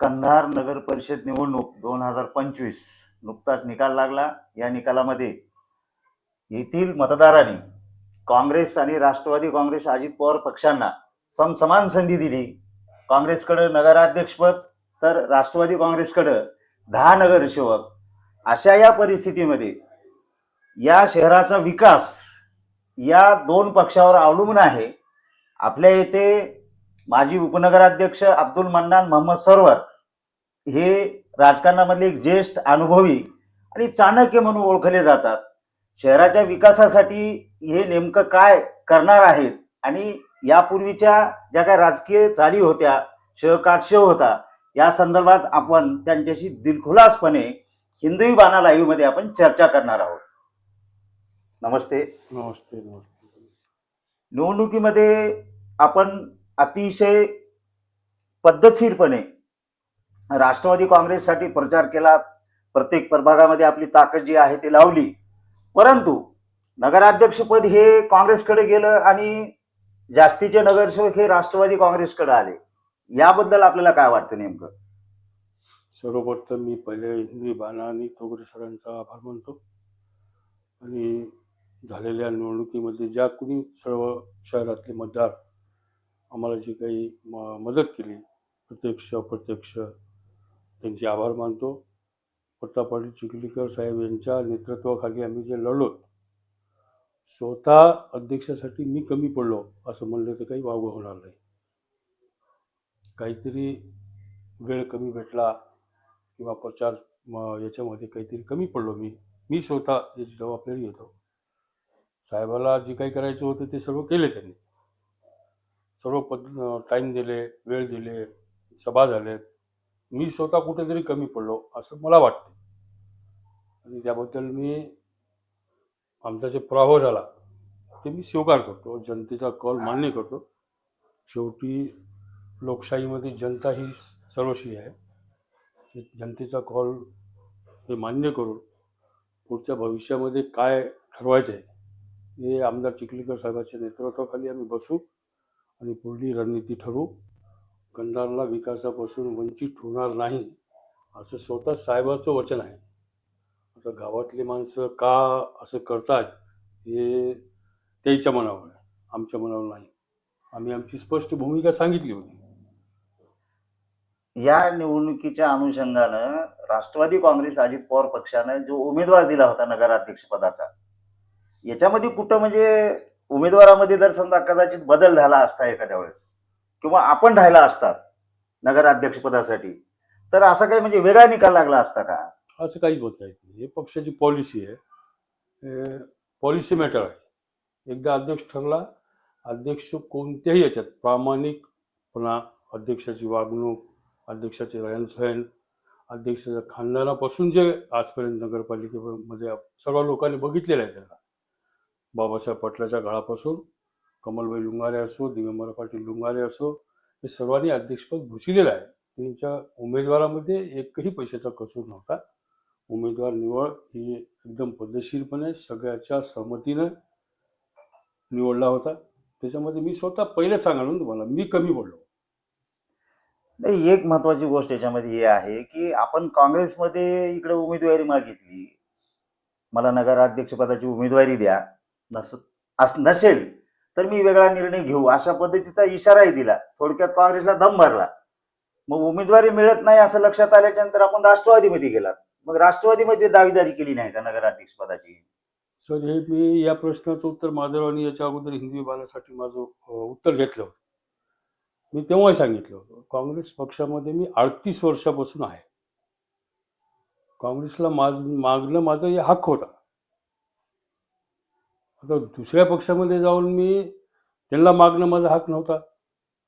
कंधार नगर परिषद निवडणूक दोन हजार पंचवीस नुकताच निकाल लागला. या निकालामध्ये येथील मतदारांनी काँग्रेस आणि राष्ट्रवादी काँग्रेस अजित पवार पक्षांना समसमान संधी दिली. काँग्रेसकडं नगराध्यक्षपद तर राष्ट्रवादी काँग्रेसकडं दहा नगरसेवक. अशा या परिस्थितीमध्ये या शहराचा विकास या दोन पक्षावर अवलंबून आहे. आपल्या येथे माजी उपनगराध्यक्ष अब्दुल मन्नान मोहम्मद सरवर हे राजकारणामधले एक ज्येष्ठ अनुभवी आणि चाणक्य म्हणून ओळखले जातात. शहराच्या विकासासाठी हे नेमकं काय करणार आहेत? आणि यापूर्वीच्या ज्या काही राजकीय चाली होत्या शहकाटशेव होता या संदर्भात आपण त्यांच्याशी दिलखुलासपणे हिंदवी बाणा लाईव्हमध्ये आपण चर्चा करणार आहोत. नमस्ते. नमस्ते नमस्ते. निवडणुकीमध्ये आपण अतिशय पद्धतशीरपणे राष्ट्रवादी काँग्रेससाठी प्रचार केला. प्रत्येक प्रभागामध्ये आपली ताकद जी आहे ती लावली. परंतु नगराध्यक्षपद हे काँग्रेसकडे गेलं आणि जास्तीचे नगरसेवक हे राष्ट्रवादी काँग्रेसकडे आले. याबद्दल आपल्याला काय वाटतं नेमकं? सर्वप्रथम मी पहिले हिंदवी बाना आणि तोगरे सरांचा आभार मानतो. आणि झालेल्या निवडणुकीमध्ये ज्या कुणी सर्व शहरातले मतदार आम्हाला जी काही म मदत केली प्रत्यक्ष अप्रत्यक्ष त्यांचे आभार मानतो. प्रताप पाटील चिखलीकर साहेब यांच्या नेतृत्वाखाली आम्ही जे लढलो स्वतः अध्यक्षासाठी मी कमी पडलो असं म्हणलं तर काही वावगं होणार नाही. काहीतरी वेळ कमी भेटला किंवा प्रचार याच्यामध्ये काहीतरी कमी पडलो मी. मी स्वतः याची जबाबदारी घेतो. साहेबाला जे काही करायचं होतं ते सर्व केले त्यांनी. सर्व पद टाईम दिले वेळ दिले सभा झालेत. मी स्वतः कुठेतरी कमी पडलो असं मला वाटतं आणि त्याबद्दल मी आमचा जे पराभव झाला ते मी स्वीकार करतो. जनतेचा कल मान्य करतो. शेवटी लोकशाहीमध्ये जनता ही सर्वस्वी आहे. जनतेचा कॉल हे मान्य करून पुढच्या भविष्यामध्ये काय ठरवायचं आहे हे आमदार चिखलीकर साहेबांच्या नेतृत्वाखाली आम्ही बसू आणि पुढली रणनीती ठरवू. कंधारला विकासापासून वंचित होणार नाही असं स्वतः साहेबाचं वचन आहे. आता गावातली माणसं का असं करतात हे त्याच्या मनावर आहे आमच्या मनावर नाही. आम्ही आमची स्पष्ट भूमिका सांगितली होती. या निवडणुकीच्या अनुषंगानं राष्ट्रवादी काँग्रेस अजित पवार पक्षानं जो उमेदवार दिला होता नगराध्यक्ष पदाचा याच्यामध्ये कुठं म्हणजे उमेदवारामध्ये जर समजा कदाचित बदल झाला असता एखाद्या वेळेस किंवा आपण राहिला असतात नगराध्यक्ष पदासाठी तर असा काही म्हणजे वेगळा निकाल लागला असता का? असं काहीच होत नाही. हे पक्षाची पॉलिसी आहे. पॉलिसी मॅटर आहे. एकदा अध्यक्ष ठरला अध्यक्ष कोणत्याही याच्यात प्रामाणिकपणा अध्यक्षाची वागणूक अध्यक्षाचे रहनसहन अध्यक्षाच्या खानदानापासून जे आजपर्यंत नगरपालिकेमध्ये सर्व लोकांनी बघितलेलं आहे त्याला. बाबासाहेब पाटलाच्या काळापासून कमलबाई लुंगारे असो दिगंबर पाटील लुंगारे असो हे सर्वांनी अध्यक्षपद भूषिलेलं आहे. त्यांच्या उमेदवारामध्ये एकही पैशाचा कसूर नव्हता. उमेदवार निवड ही एकदम पद्धतशीरपणे सगळ्याच्या सहमतीनं निवडला होता. त्याच्यामध्ये मी स्वतः पहिले सांगाल तुम्हाला मी कमी पडलो. नाही एक महत्वाची गोष्ट याच्यामध्ये हे आहे की आपण काँग्रेसमध्ये इकडे उमेदवारी मागितली. मला नगराध्यक्षपदाची उमेदवारी द्या. नस नसेल तर मी वेगळा निर्णय घेऊ. अशा पद्धतीचा इशाराही दिला. थोडक्यात काँग्रेसला दम भरला. मग उमेदवारी मिळत नाही असं लक्षात आल्याच्यानंतर आपण राष्ट्रवादीमध्ये गेलात. मग राष्ट्रवादीमध्ये दावेदारी केली नाही का नगराध्यक्ष पदाची? सर हे मी या प्रश्नाचं उत्तर माधवरावांनी याच्या अगोदर हिंदी विभागासाठी माझं उत्तर घेतलं होतं. मी तेव्हाही सांगितलं होतं काँग्रेस पक्षामध्ये मी अडतीस वर्षापासून आहे. काँग्रेसला माझ मागणं माझं हे हक्क होता. आता दुसऱ्या पक्षामध्ये जाऊन मी त्यांना मागणं माझा हक नव्हता.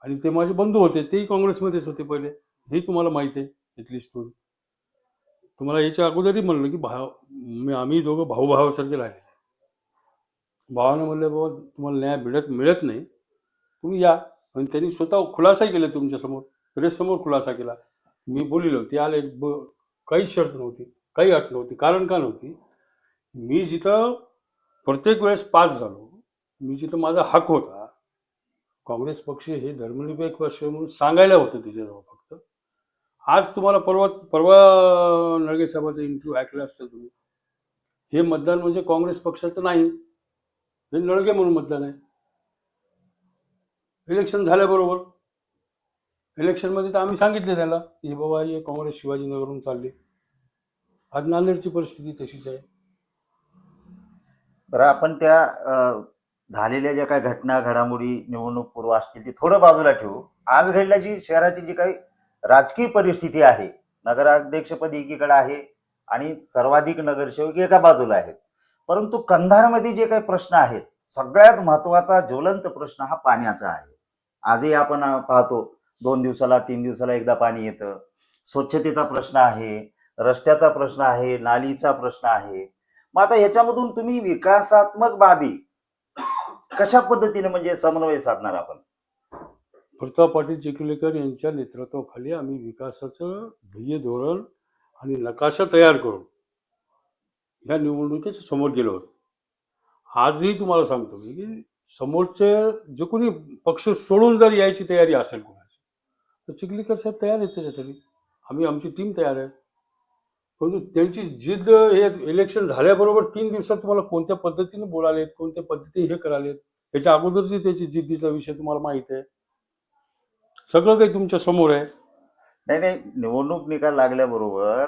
आणि ते माझे बंधू होते तेही काँग्रेसमध्येच होते पहिले. हे तुम्हाला माहीत आहे इथली स्टोरी तुम्हाला याच्या अगोदरही म्हणलं की भाव मी आम्ही दोघं भाऊ भावासारखे राहिले भावानं म्हणलं बाबा तुम्हाला न्याय मिळत मिळत नाही. तुम्ही या. आणि त्यांनी स्वतः खुलासाही केला तुमच्यासमोर प्रेससमोर खुलासा केला. मी बोलिलो ते आले ब काही शर्त नव्हती काही अट नव्हती कारण का नव्हती? मी जिथं प्रत्येक वेळेस पास झालो. मी जिथं माझा हक होता काँग्रेस पक्ष हे धर्मनिरपेक्ष पक्ष म्हणून सांगायला होतं त्याच्याजवळ फक्त. आज तुम्हाला परवा परवा नळगे साहेबाचा इंटरव्ह्यू ऐकला असतं तुम्ही. हे मतदान म्हणजे काँग्रेस पक्षाचं नाही. हे नळगे म्हणून मतदान आहे. इलेक्शन झाल्याबरोबर इलेक्शनमध्ये तर आम्ही सांगितले त्याला की हे बाबा हे काँग्रेस शिवाजीनगरहून चालले. आज नांदेडची परिस्थिती तशीच आहे. बरं आपण त्या झालेल्या ज्या काही घटना घडामोडी निवडणूक पूर्व असतील ती थोडं बाजूला ठेवू. आज घडल्या जी शहराची जी काही राजकीय परिस्थिती आहे नगराध्यक्षपद एकीकडे आहे आणि सर्वाधिक नगरसेवक एका बाजूला आहेत. परंतु कंधारमध्ये जे काही प्रश्न आहेत सगळ्यात महत्त्वाचा ज्वलंत प्रश्न हा पाण्याचा आहे. आजही आपण पाहतो दोन दिवसाला तीन दिवसाला एकदा पाणी येतं. स्वच्छतेचा प्रश्न आहे रस्त्याचा प्रश्न आहे नालीचा प्रश्न आहे मग आता याच्यामधून तुम्ही विकासात्मक बाबी कशा पद्धतीने म्हणजे समन्वय साधणार आपण? प्रताप पाटील चिखलीकर यांच्या नेतृत्वाखाली आम्ही विकासाचं ध्येय धोरण आणि नकाशा तयार करून ह्या निवडणुकीच्या समोर गेलो होतो. आजही तुम्हाला सांगतो मी की समोरचे जे कोणी पक्ष सोडून जर यायची तयारी असेल कोणाची तर चिखलीकर साहेब तयार आहेत त्याच्यासाठी. आम्ही आमची टीम तयार आहे. परंतु त्यांची जिद्द हे इलेक्शन झाल्याबरोबर तीन दिवसात तुम्हाला कोणत्या पद्धतीने बोलालेत कोणत्या पद्धतीने हे करालेत याच्या अगोदरची त्याची जिद्दीचा विषय तुम्हाला माहीत आहे. सगळं काही तुमच्यासमोर आहे. नाही नाही निवडणूक निकाल लागल्याबरोबर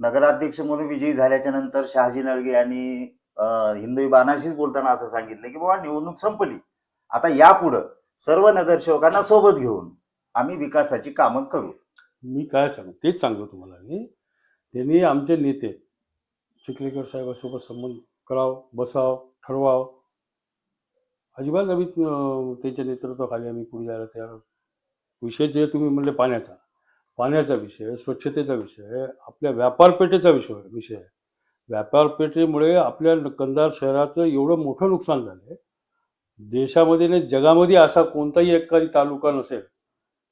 नगराध्यक्ष म्हणून विजयी झाल्याच्यानंतर शहाजी नळगे यांनी अ, हिंदवी बाणाशीच बोलताना असं सांगितलं की बाबा निवडणूक संपली. आता यापुढं सर्व नगरसेवकांना सोबत घेऊन आम्ही विकासाची कामं करू. मी काय सांगू तेच सांगतो तुम्हाला मी. त्यांनी आमचे नेते चिखलेकर साहेबासोबत संबंध करावं बसावं ठरवावं. अजिबात आम्ही त्यांच्या नेतृत्वाखाली आम्ही पुढे जायला तयार विषय जे तुम्ही म्हणले पाण्याचा पाण्याचा विषय स्वच्छतेचा विषय आपल्या व्यापारपेठेचा विषय विषय. आहे व्यापारपेठेमुळे आपल्या कंधार शहराचं एवढं मोठं नुकसान झालं आहे देशामध्ये नाही जगामध्ये असा कोणताही एखादी तालुका नसेल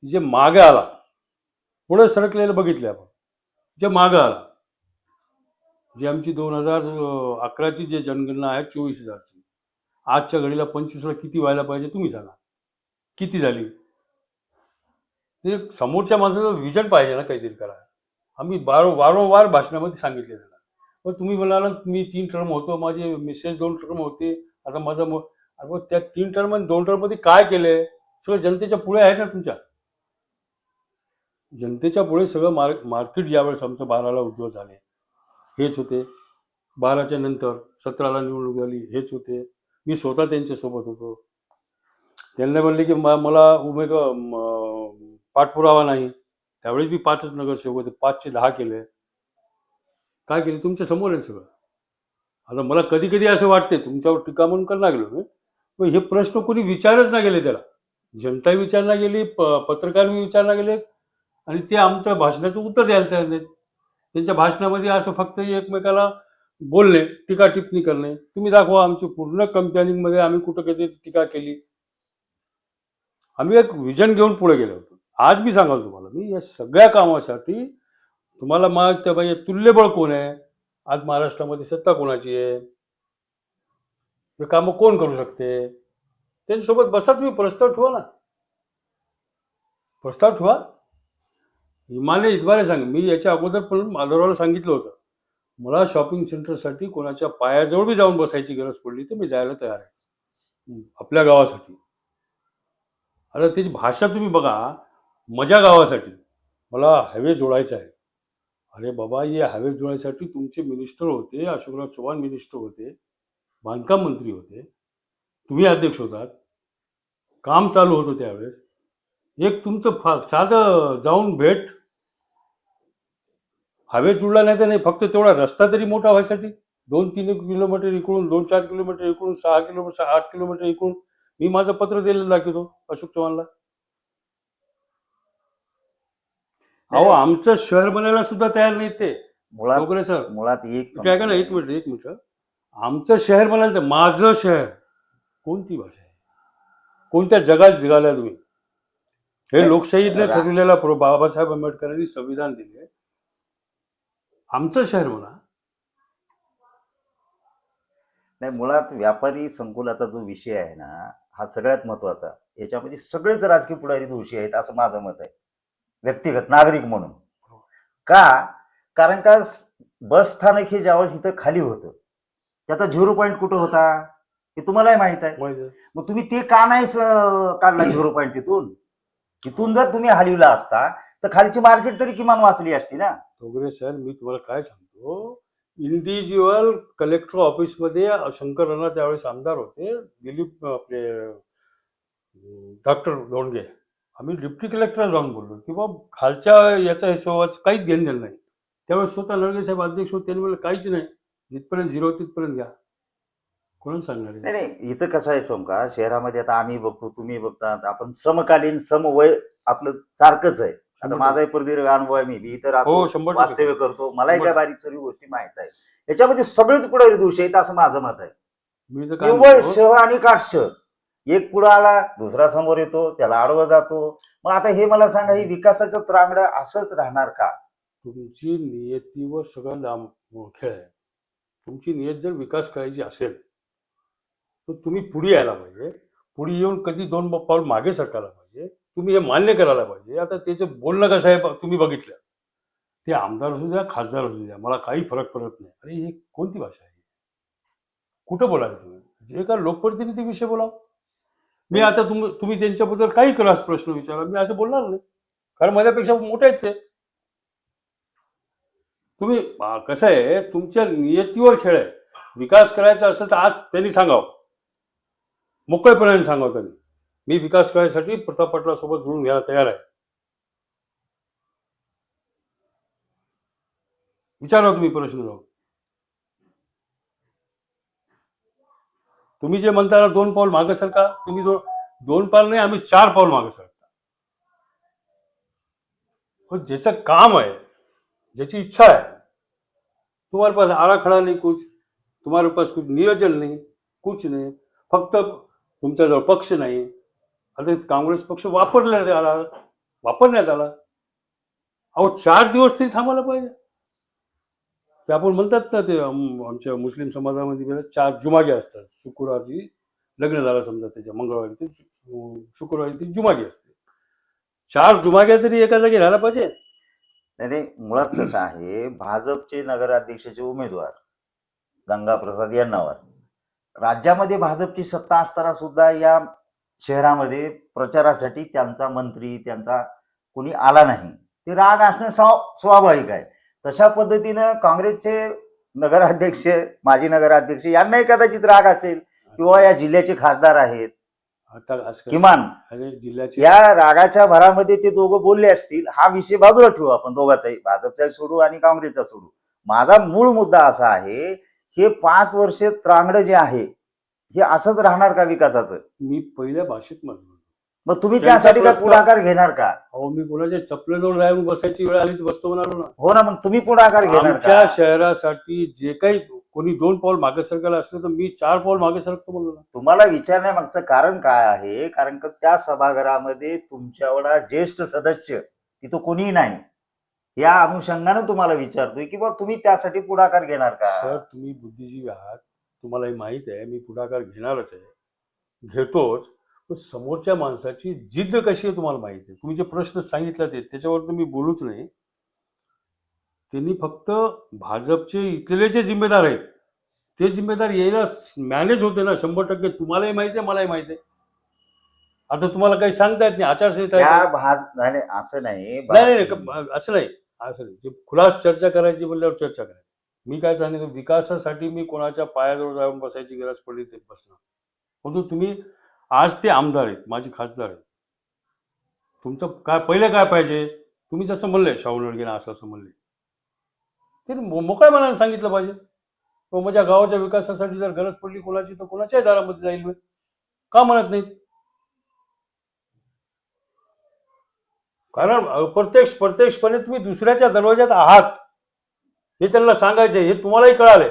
जे मागे आला पुढे सरकलेलं बघितले आपण. जे मागं आला जी आमची दोन हजार अकराची जे जनगणना आहे चोवीस हजारची आजच्या घडीला पंचवीसला किती व्हायला पाहिजे तुम्ही सांगा. किती झाली? ते समोरच्या माणसाचं विजन पाहिजे ना काहीतरी करा. आम्ही बार वारंवार भाषणामध्ये सांगितले त्याला. पण तुम्ही म्हणाला मी तीन टर्म होतो माझे मिसेस दोन टर्म होते. आता माझा मग त्या तीन टर्म आणि दोन टर्ममध्ये काय केलंय? सगळं जनतेच्या पुढे आहे ना तुमच्या. जनतेच्या पुढे सगळं मार मार्केट ज्यावेळेस आमचं बाराला उद्योग झाले हेच होते. बाराच्या नंतर सतराला निवडणूक झाली हेच होते. मी स्वतः त्यांच्यासोबत होतो. त्यांना म्हणले की मा मला उमेदवार पाठपुरावा नाही. त्यावेळेस मी पाचच नगरसेवक होते पाचशे दहा केले. काय केले? तुमच्यासमोर आहे सगळं. आता मला कधी कधी असं वाटते तुमच्यावर टीका म्हणून करणार गेलो मी? पण हे प्रश्न कोणी विचारच नाही गेले त्याला. जनता विचारणा गेली प पत्रकार विचारणा गेले आणि ते आमच्या भाषणाचं उत्तर द्यायला तयार नाहीत. त्यांच्या भाषणामध्ये असं फक्त एकमेकाला बोलणे टीका टिप्पणी करणे. तुम्ही दाखवा आमची पूर्ण कंपॅनिंगमध्ये आम्ही कुठं कधी टीका केली. आम्ही एक विजन घेऊन पुढे गेलो होतो. आज मी सांगाल तुम्हाला मी या सगळ्या कामासाठी तुम्हाला मग त्या पाहिजे तुल्यबळ कोण आहे? आज महाराष्ट्रामध्ये सत्ता कोणाची आहे? हे कामं कोण करू शकते? त्यांच्यासोबत बसा तुम्ही प्रस्ताव ठेवा ना. प्रस्ताव ठेवा. हिमालय इतबारे सांग मी याच्या अगोदर पण माधवरावला सांगितलं होतं मला शॉपिंग सेंटरसाठी कोणाच्या पायाजवळ बी जाऊन बसायची गरज पडली तर मी जायला तयार आहे. आपल्या गावासाठी. आता त्याची भाषा तुम्ही बघा मजा गावासाठी. मला हायवे जोडायचा आहे. अरे बाबा हे हायवे जोडायसाठी तुमचे मिनिस्टर होते अशोकराव चव्हाण मिनिस्टर होते बांधकाम मंत्री होते. तुम्ही अध्यक्ष होतात. काम चालू होतं त्यावेळेस. एक तुमचं फा साधं जाऊन भेट हवे जुळला नाही तर नाही फक्त तेवढा रस्ता तरी मोठा व्हायसाठी. दोन तीन किलोमीटर इकडून दोन चार किलोमीटर इकडून सहा किलोमीटर सहा आठ किलोमीटर इकडून मी माझं पत्र दिलेलं दाखवतो अशोक चव्हाणला. अहो आमचं शहर बनायला सुद्धा तयार नाही ते. मुळात वगैरे सर? मुळात एक काय का ना एक मिनिट एक मिनिट. आमचं शहर तर माझं शहर. कोणती भाषा आहे? कोणत्या जगात जगाला तुम्ही? हे लोकशाहीने ठरवलेला प्रो- बाबासाहेब आंबेडकरांनी संविधान दिले आमचं शहर म्हणा. नाही मुळात व्यापारी संकुलाचा जो विषय आहे ना हा सगळ्यात महत्त्वाचा याच्यामध्ये सगळेच राजकीय पुढारी दोषी आहेत असं माझं मत आहे. व्यक्तिगत नागरिक म्हणून. का? कारण का बस स्थानक हे ज्यावेळेस इथं खाली होतं त्याचा झिरो पॉईंट कुठं होता? हे तुम्हालाही माहीत आहे. मग तुम्ही ते का नाही काढला झिरो पॉईंट तिथून? तिथून जर तुम्ही हलविला असता तर खालची मार्केट तरी किमान वाचली असती ना? तोगरे सर मी तुम्हाला काय सांगतो? इंडिव्हिज्युअल कलेक्टर ऑफिसमध्ये शंकर राणा त्यावेळेस आमदार होते दिलीप आपले डॉक्टर लोणगे. आम्ही डिप्टी कलेक्टरला जाऊन बोललो की बा खालच्या याचा हिशोबात काहीच घेणं देणं नाही. त्यावेळेस स्वतः लडगे साहेब अध्यक्ष होते त्यांनी मला काहीच नाही जिथपर्यंत झिरो तिथपर्यंत घ्या. कोण सांगणार नाही नाही इथं कसं आहे सोमका शहरामध्ये आता आम्ही बघतो तुम्ही बघता आपण समकालीन समवय आपलं सारखंच आहे. आता माझाही प्रदीर्घ अनुभव आहे मी. बी इथं हो वास्तव्य करतो. मलाही त्या. बारीक सर्व गोष्टी माहीत आहे याच्यामध्ये सगळेच पुढे दोष आहेत असं माझं मत आहे. मी निव्वळ शह आणि काटश एक पुढे आला दुसरा समोर येतो त्याला आडवं जातो. मग आता हे मला सांगा ही विकासाचं त्रांगडं असंच राहणार का? तुमची नियतीवर सगळं लांब खेळ आहे. तुमची नियत जर विकास करायची असेल तर तुम्ही पुढे यायला पाहिजे. पुढे येऊन कधी दोन पाऊल मागे सरकायला पाहिजे. तुम्ही हे मान्य करायला पाहिजे. आता त्याचं बोलणं कसं आहे तुम्ही बघितलं. ते आमदार असू द्या खासदार असू द्या मला काही फरक पडत नाही. अरे ही कोणती भाषा आहे? कुठं बोलायला तुम्ही? जे का लोकप्रतिनिधीविषयी बोला मी आता तुम तुम्ही त्यांच्याबद्दल काही क्रॉस प्रश्न विचारा. मी असं बोलणार नाही. कारण माझ्यापेक्षा मोठे आहेत ते. तुम्ही कसं आहे तुमच्या नियतीवर खेळ आहे. विकास करायचा असेल तर आज त्यांनी सांगावं. मोकळेपणाने सांगावं त्यांनी. मी विकास करायसाठी प्रताप पाटलासोबत जुळून घ्यायला तयार आहे. विचारा तुम्ही प्रश्न जाऊ तुम्ही जे म्हणता दोन पाऊल मागे सरका तुम्ही दोन दोन पाऊल नाही आम्ही चार पाऊल मागे सरका पण ज्याचं काम आहे ज्याची इच्छा है तुम्हारे पास आराखडा नहीं कुछ तुम्हारे पास कुछ नियोजन नहीं कुछ नाही फक्त तुमच्याजवळ पक्ष नाही अरे काँग्रेस पक्ष वापरण्यात आला. वापरण्यात आला. अहो चार दिवस तरी थांबायला पाहिजे. ते आपण म्हणतात ना ते आमच्या मुस्लिम समाजामध्ये चार जुमागे असतात. शुक्रवारची लग्न झालं समजा त्याच्या मंगळवारी ते शुक्रवारी ती जुमागी असते. चार जुमाग्या तरी एका जागी राहायला पाहिजे. नाही नाही, मुळात कसं आहे भाजपचे नगराध्यक्षाचे उमेदवार गंगाप्रसाद यांनावर राज्यामध्ये भाजपची सत्ता असताना सुद्धा या शहरामध्ये प्रचारासाठी त्यांचा मंत्री त्यांचा कोणी आला नाही. ते राग असणं स्वा- स्वाभाविक आहे. तशा पद्धतीनं काँग्रेसचे नगराध्यक्ष माजी नगराध्यक्ष यांनाही कदाचित राग असेल किंवा या जिल्ह्याचे खासदार आहेत. किमान या रागाच्या भरामध्ये ते दोघं बोलले असतील हा विषय बाजूला ठेवू आपण दोघाचाही भाजपचा सोडू आणि काँग्रेसचा सोडू. माझा मूळ मुद्दा असा आहे हे पाच वर्ष त्रांगडं जे आहे हे असंच राहणार का विकासाचं? मी पहिल्या भाषेत म्हणलो मग तुम्ही त्यासाठी का पुढाकार घेणार का? अहो मी कोणाच्या चपलेजवळ राहून बसायची वेळ आली तर बसतो म्हणालो ना. हो ना मग तुम्ही पुढाकार घेणार आमच्या का शहरासाठी जे काही कोणी दोन पाऊल मागे सरकायला असलं तर मी चार पाऊल मागे सरकतो म्हणलो ना. तुम्हाला विचारण्यामागचं कारण काय आहे? कारण का त्या सभागृहामध्ये तुमच्यावडा ज्येष्ठ सदस्य तिथं कोणीही नाही. या अनुषंगानं तुम्हाला विचारतोय की बा तुम्ही त्यासाठी पुढाकार घेणार का? सर तुम्ही बुद्धिजीवी आहात. तुम्हालाही माहीत आहे मी पुढाकार घेणारच आहे. घेतोच पण समोरच्या माणसाची जिद्द कशी आहे तुम्हाला माहिती आहे? तुम्ही जे प्रश्न सांगितला ते त्याच्यावर मी बोलूच नाही. त्यांनी फक्त भाजपचे इथले जे जिम्मेदार आहेत ते जिम्मेदार यायला मॅनेज होते ना शंभर टक्के. तुम्हालाही माहिती आहे मलाही माहिती आहे. आता तुम्हाला काही सांगता येत नाही आचारसंहिता नाही असं नाही. नाही असं नाही. असं नाही. जे खुलास चर्चा करायची बोलल्यावर चर्चा करायची. मी काय सांगितलं विकासासाठी मी कोणाच्या पायाजवळ जाऊन बसायची गरज पडली ते बसणार. परंतु तुम्ही आज ते आमदार आहेत माझे खासदार आहेत. तुमचं काय पहिले काय पाहिजे? तुम्ही जसं म्हणले शाहू नडगेनं असं असं म्हणले. ते मोकळ्या मनाने सांगितलं पाहिजे. तो माझ्या गावाच्या विकासासाठी जर गरज पडली कोणाची तर कोणाच्याही दारामध्ये जाईल मी. का म्हणत नाहीत? कारण प्रत्यक्ष प्रत्यक्षपणे तुम्ही दुसऱ्याच्या दरवाज्यात आहात. हे त्यांना सांगायचे हे तुम्हालाही कळालंय.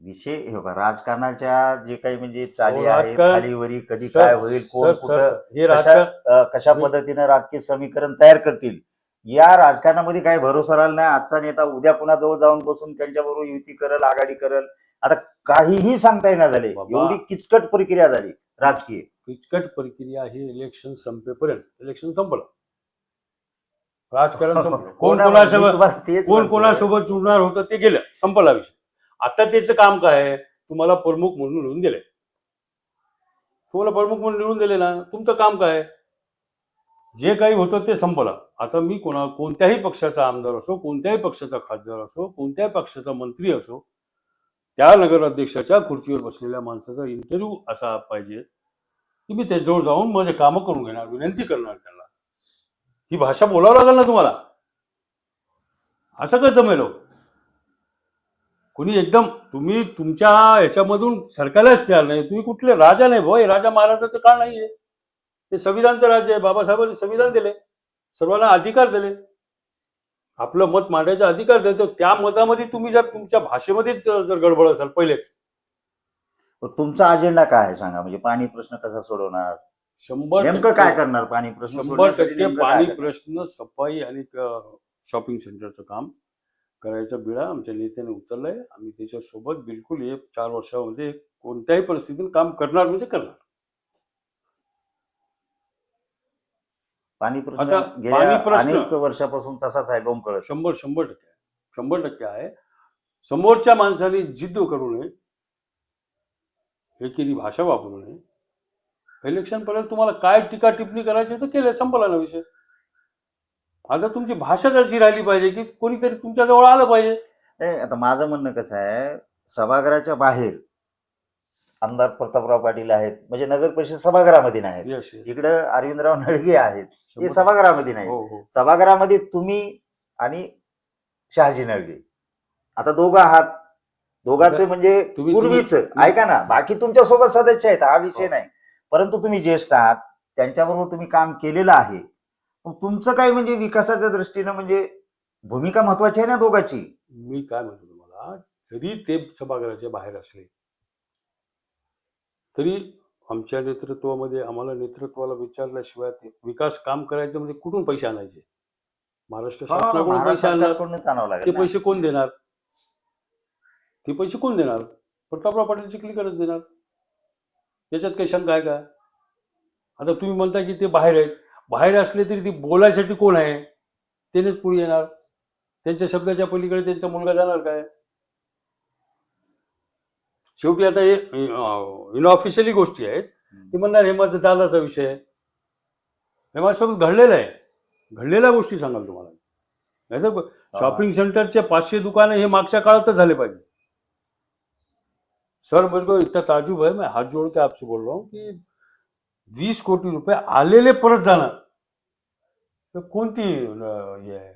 विषय हे बघा राजकारणाच्या जे काही म्हणजे चाली हो, आहेत राजकारण- खालीवरी कधी सर, काय होईल कोण सर, सर, कुठं सर, हे कशा राजकारण अ, कशा मी- पद्धतीनं राजकीय समीकरण तयार करतील? या राजकारणामध्ये काही भरोसा राहिला नाही. आजचा नेता उद्या पुन्हा जवळ जाऊन बसून त्यांच्याबरोबर युती करल आघाडी करल? आता काहीही सांगता येणार झाले. बाबा. एवढी किचकट प्रक्रिया झाली राजकीय. किचकट प्रक्रिया ही इलेक्शन संपेपर्यंत इलेक्शन संपलं. राजकारण संपलं. कोण कोणासोबत कोण. कोणासोबत जुळणार होतं ते गेलं. संपला विषय. आता त्याचं काम काय आहे? तुम्हाला प्रमुख म्हणून निवडून दिले तुम्हाला प्रमुख म्हणून निवडून दिले ना? तुमचं काम काय आहे? जे काही होतं ते संपलं. आता मी कोणा कोणत्याही पक्षाचा आमदार असो कोणत्याही पक्षाचा खासदार असो कोणत्याही पक्षाचा मंत्री असो त्या नगराध्यक्षाच्या खुर्चीवर बसलेल्या माणसाचा इंटरव्ह्यू असा पाहिजे. की मी त्याच्याजवळ जाऊन माझे कामं करून घेणार विनंती करणार त्याला ही भाषा बोलावं लागेल ना तुम्हाला? असं काय जमेल हो? कुणी एकदम तुम्ही तुमच्या ह्याच्यामधून सरकारलाच द्याल नाही. तुम्ही कुठले राजा नाही भाऊ. हे राजा महाराजाचं काळ नाहीये. हे संविधानचं राज्य आहे. बाबासाहेबांनी संविधान दिले. सर्वांना अधिकार दिले. आपलं मत मांडायचा अधिकार देतो. त्या मतामध्ये तुम्ही जर तुमच्या भाषेमध्येच जर गडबड असाल पहिलेच. तुमचा अजेंडा काय आहे सांगा? म्हणजे पाणी प्रश्न कसा सोडवणार? शंभर नेमकं काय करणार? पाणी प्रश्न शंभर सोडवण्यासाठी टक्के नेमकं काय पाणी करणार? प्रश्न सफाई आणि शॉपिंग सेंटरचं काम करायचा बिळा आमच्या नेत्याने उचललाय. आम्ही त्याच्यासोबत बिलकुल एक चार वर्षामध्ये कोणत्याही परिस्थितीत काम करणार म्हणजे करणार. पाणी प्रश्न आता गेल्या पाणी प्रश्न- अनेक वर्षापासून तसाच आहे लोंबकळत शंभर शंभर टक्के आहे. शंभर टक्के आहे. समोरच्या माणसाने जिद्द करू नये. एकेरी भाषा वापरू नये. इलेक्शन पर्यंत तुम्हाला काय टीका टिप्पणी करायची तर केलं संपला ना विषय. आता तुमची भाषाच अशी राहिली पाहिजे की कोणीतरी तुमच्या जवळ आलं पाहिजे. नाही आता माझं म्हणणं कसं आहे सभागृहाच्या बाहेर आमदार प्रतापराव पाटील आहेत म्हणजे नगर परिषद सभागृहामध्ये यश यश. इकडं अरविंदराव नळगे आहेत ते शंभर सभागृहामध्ये. नाही हो हो. सभागृहामध्ये तुम्ही आणि शहाजी नळगे. आता दोघं आहात. दोघांचे म्हणजे तुम्ही- पूर्वीच. तुम्ही- ऐका ना बाकी तुमच्यासोबत सदस्य आहेत हा विषय हो. नाही. परंतु तुम्ही ज्येष्ठ आहात त्यांच्याबरोबर तुम्ही काम केलेलं आहे. मग तुमचं काय म्हणजे विकासाच्या दृष्टीनं म्हणजे भूमिका महत्वाची आहे ना दोघांची? मी काय म्हणतो तुम्हाला जरी ते सभागृहाच्या बाहेर असले तरी आमच्या नेतृत्वामध्ये आम्हाला नेतृत्वाला विचारल्याशिवाय ते विकास काम करायचं म्हणजे कुठून पैसे आणायचे? महाराष्ट्र हो, शासनाकडून पैसे आणणार? ते. पैसे कोण देणार? ते पैसे कोण देणार? प्रतापराव पाटील चिखलीकरच देणार. याच्यात काही शंका आहे का? आता तुम्ही म्हणता की ते बाहेर आहेत. बाहेर असले तरी ती बोलायसाठी कोण आहे? त्यानेच पुढे येणार. त्यांच्या शब्दाच्या पलीकडे त्यांचा मुलगा जाणार काय? शेवटी आता हे इनऑफिशियली गोष्टी आहेत. ते म्हणणार हे माझं दादाचा विषय आहे. हे माझ्यासोबत घडलेलं आहे. घडलेल्या गोष्टी सांगाल तुम्हाला नाही तर शॉपिंग सेंटरचे पाचशे दुकानं हे मागच्या काळातच झाले पाहिजे. सर मेरे को इतना ताजुब है मैं हाथ जोड़ के आपसे बोल रहा हूँ कि वीस कोटी रुपये आलेले परत जाणं तर कोणती हे? आहे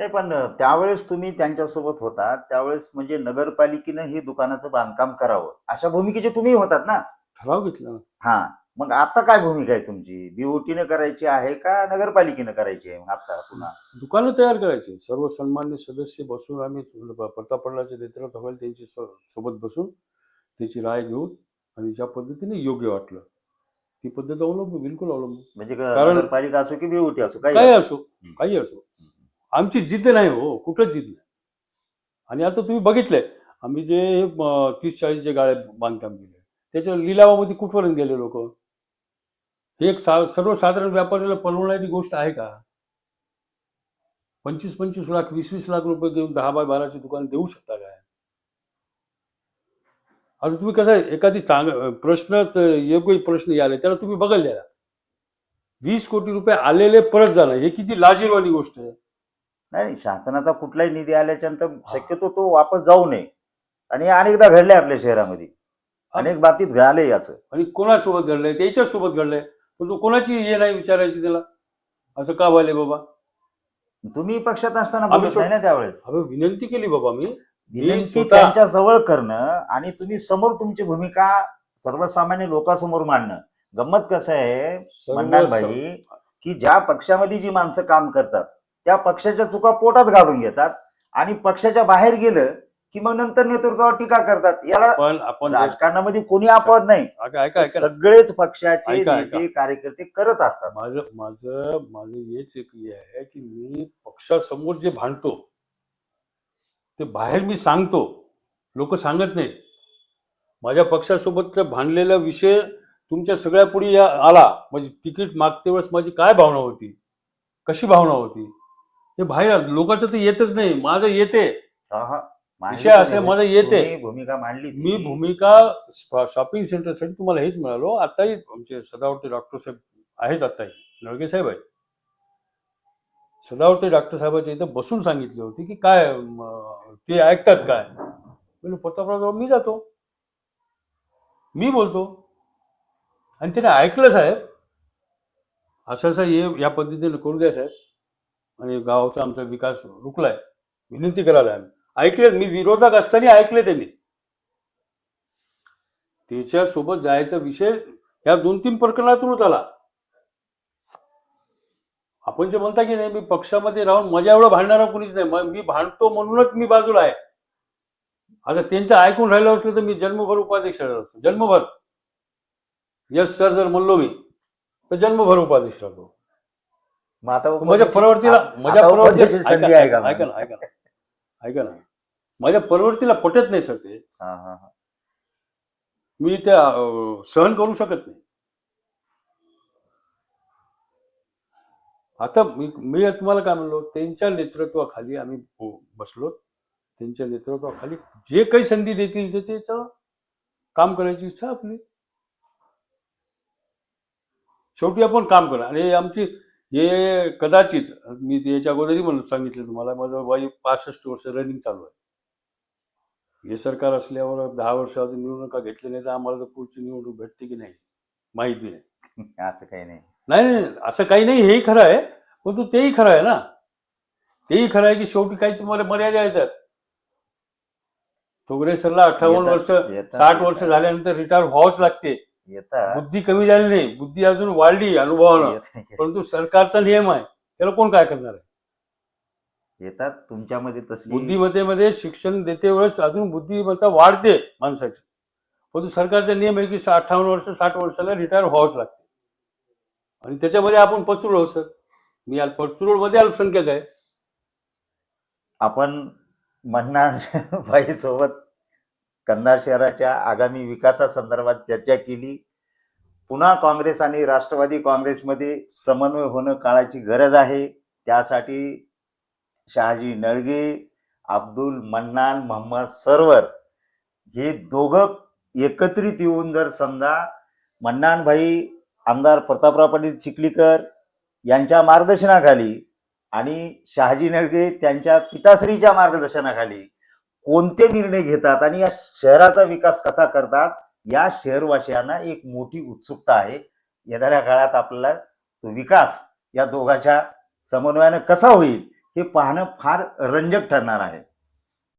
नाही पण त्यावेळेस तुम्ही त्यांच्यासोबत होता त्यावेळेस म्हणजे नगरपालिकेनं हे दुकानाचं बांधकाम करावं अशा भूमिकेचे तुम्ही होतात ना? ठराव घेतला ना. हा. मग आता काय भूमिका आहे तुमची? बीओटीनं करायची आहे का नगरपालिकेनं करायची आहे मग आता पुन्हा? दुकानं तयार करायची. सर्व सन्मान्य सदस्य बसून आम्ही प्रताप पडलाच्या नेतृत्वाखाली त्यांची स- सोबत बसून त्याची राय घेऊन आणि ज्या पद्धतीने योग्य वाटलं ती पद्धत अवलंबू बिलकुल अवलंबू. म्हणजे क- कारण- नगरपालिका असो की बीओटी असो काही काही असो. काही असो. आमची जिद्द नाही हो कुठंच जिद्द नाही. आणि आता तुम्ही बघितलंय आम्ही जे तीस चाळीस जे गाळे बांधकाम केले त्याच्या लिलावामध्ये कुठपर्यंत गेले लोक? हे एक सा सर्वसाधारण व्यापाऱ्याला परवडणारी गोष्ट आहे का? पंचवीस पंचवीस लाख वीस वीस लाख रुपये घेऊन दहा बाय बाराची दुकान देऊ शकता काय? आता तुम्ही कसं एखादी चांग प्रश्नच योग्य प्रश्न याले त्याला तुम्ही बघायला द्या वीस कोटी रुपये आलेले परत जाणं हे किती लाजीरवाणी गोष्ट आहे. नाही शासनाचा कुठलाही निधी आल्याच्यानंतर शक्यतो तो वापस जाऊ नये. आणि अनेकदा घडले आपल्या शहरामध्ये. अनेक बाबतीत घडले याचं. आणि कोणासोबत घडलंय? त्याच्याच सोबत घडलंय? पण तो कोणाची हे नाही विचारायची त्याला? असं का व्हायलंय बाबा? तुम्ही पक्षात असताना आम्ही बोलत नाही ना त्यावेळेस. विनंती केली बाबा मी. विनंती स्वतः- त्यांच्या जवळ करणं आणि तुम्ही समोर तुमची भूमिका सर्वसामान्य लोकांसमोर मांडणं. गंमत कसं आहे सर्व मंडाल भाई की ज्या पक्षामध्ये जी माणसं काम करतात त्या पक्षाच्या चुका पोटात घालून घेतात आणि पक्षाच्या बाहेर गेलं की मग नंतर नेतृत्वावर टीका करतात. याला पण आपण राजकारणामध्ये कोणी अपवाद नाही. ऐका ऐका ऐका. ना. सगळेच पक्षाचे ऐका, ऐका. नेते कार्यकर्ते करत असतात. माझं माझं माझं हेच एक हे आहे की मी पक्षासमोर जे भांडतो ते बाहेर मी सांगतो. लोक सांगत नाही माझ्या पक्षासोबत भांडलेला विषय तुमच्या सगळ्या पुढे या- आला. म्हणजे तिकीट मागते वेळेस माझी काय भावना होती? कशी भावना होती? हे बाहेर लोकांचं तर येतच नाही. माझं येते. हा, हा. विषय असा. माझं येते. भूमिका मांडली. मी भूमिका शॉपिंग सेंटरसाठी तुम्हाला हेच मिळालो. आताही आमचे सदावर्ते डॉक्टर साहेब आहेत आताही. नळगे साहेब आहेत. सदावर्ते डॉक्टर साहेबाच्या इथं बसून सांगितले होते की काय ते ऐकतात काय? म्हणून प्रतापराव मी जातो. मी बोलतो. आणि त्याने ऐकलं साहेब. असं असं हे या पद्धतीने करू द्या साहेब. आणि गावाचा आमचा विकास रुकलाय विनंती करायला आम्ही ऐकले मी विरोधक असताना ऐकले त्यांनी. त्याच्यासोबत जायचा विषय या दोन तीन प्रकरणातूनच आला. आपण जे म्हणता की नाही मी पक्षामध्ये राहून माझ्या एवढं भांडणारा कुणीच नाही. मी भांडतो म्हणूनच मी बाजूला आहे. आता त्यांचं ऐकून राहिलं असलं तर मी जन्मभर उपाध्यक्ष राहिलो असतो. जन्मभर. यस सर जर म्हणलो मी तर जन्मभर उपाध्यक्ष राहतो. माझ्या परवर्तीला माझ्या ऐका ऐका ना ऐका ना ऐका ना. माझ्या परवर्तीला पटत नाही सर ते. हा, हा, हा. मी ते अं, सहन करू शकत नाही. आता मी मी तुम्हाला काय म्हणलो त्यांच्या नेतृत्वाखाली आम्ही ब- बसलो. त्यांच्या नेतृत्वाखाली जे काही संधी देतील ते त्याचं काम करायची इच्छा आपली. शेवटी आपण काम करा. आणि आमची हे कदाचित मी याच्या अगोदरही म्हणून सांगितलं तुम्हाला माझं वय पासष्ट वर्ष रनिंग चालू आहे. हे सरकार असल्यावर दहा वर्ष अजून निवडणुका घेतली नाही तर आम्हाला तर पुढची निवडणूक भेटते की नाही? माहिती नाही. असं काही नाही. नाही नाही नाही, असं काही नाही. हेही खरं आहे. परंतु तेही खरं आहे ना. तेही खरं आहे की शेवटी काही तुम्हाला मर्यादा येतात. तोगरे सरला अठ्ठावन्न येतात, वर्ष येतात, साठ वर्ष येतात. झाल्यानंतर रिटायर व्हावंच लागते. येतात. बुद्धी कमी झाली नाही. बुद्धी अजून वाढली अनुभवानं. येत- परंतु सरकारचा नियम आहे. त्याला कोण काय करणार आहे? येतात तुमच्यामध्ये तसली बुद्धिमत्तेमध्ये शिक्षण देते वेळेस अजून बुद्धिमत्ता वाढते माणसाची. परंतु सरकारचा नियम आहे की अठ्ठावन्न वर्ष साठ वर्षाला रिटायर व्हावंच लागते. आणि त्याच्यामध्ये आपण पचरूळ आहोत सर. मी पचरूळमध्ये अल्पसंख्याक आहे. आपण म्हणणार बाई सोबत कंधार शहराच्या आगामी विकासासंदर्भात चर्चा केली. पुन्हा काँग्रेस आणि राष्ट्रवादी काँग्रेसमध्ये समन्वय होणं काळाची गरज आहे. त्यासाठी शहाजी नळगे अब्दुल मन्नान मोहम्मद सरवर हे दोघं एकत्रित येऊन जर समजा मन्नानभाई आमदार प्रतापराव पाटील चिखलीकर यांच्या मार्गदर्शनाखाली आणि शहाजी नळगे त्यांच्या पिताश्रीच्या मार्गदर्शनाखाली कोणते निर्णय घेतात आणि या शहराचा विकास कसा करतात या शहरवासियांना एक मोठी उत्सुकता आहे. येणाऱ्या काळात आपल्याला तो विकास या दोघांच्या समन्वयानं कसा होईल हे पाहणं फार रंजक ठरणार आहे.